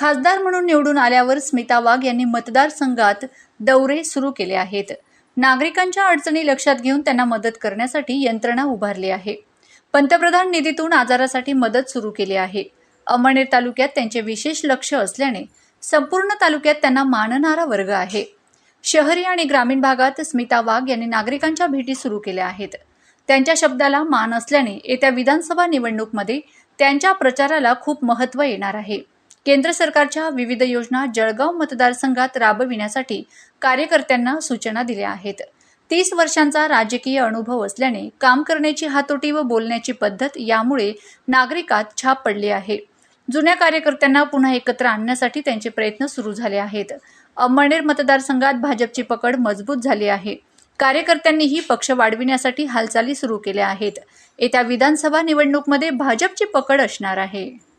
खासदार म्हणून निवडून आल्यावर स्मिता वाघ यांनी मतदारसंघात दौरे सुरू केले आहेत. नागरिकांच्या अडचणी लक्षात घेऊन त्यांना मदत करण्यासाठी यंत्रणा उभारली आहे. पंतप्रधान निधीतून आजारासाठी मदत सुरू केली आहे. अमळनेर तालुक्यात त्यांचे विशेष लक्ष असल्याने संपूर्ण तालुक्यात त्यांना मानणारा वर्ग आहे. शहरी आणि ग्रामीण भागात स्मिता वाघ यांनी नागरिकांच्या भेटी सुरू केल्या आहेत. त्यांच्या शब्दाला मान असल्याने येत्या विधानसभा निवडणूकमध्ये त्यांच्या प्रचाराला खूप महत्त्व येणार आहे. केंद्र सरकारच्या विविध योजना जळगाव मतदारसंघात राबविण्यासाठी कार्यकर्त्यांना सूचना दिल्या आहेत. तीस वर्षांचा राजकीय अनुभव असल्याने काम करण्याची हातोटी व बोलण्याची पद्धत यामुळे नागरिकात छाप पडली आहे. जुन्या कार्यकर्त्यांना पुन्हा एकत्र आणण्यासाठी त्यांचे प्रयत्न सुरू झाले आहेत. अंमळनेर मतदारसंघात भाजपची पकड मजबूत झाली आहे. कार्यकर्त्यांनीही पक्ष वाढविण्यासाठी हालचाली सुरू केल्या आहेत. येत्या विधानसभा निवडणूकमध्ये भाजपची पकड असणार आहे.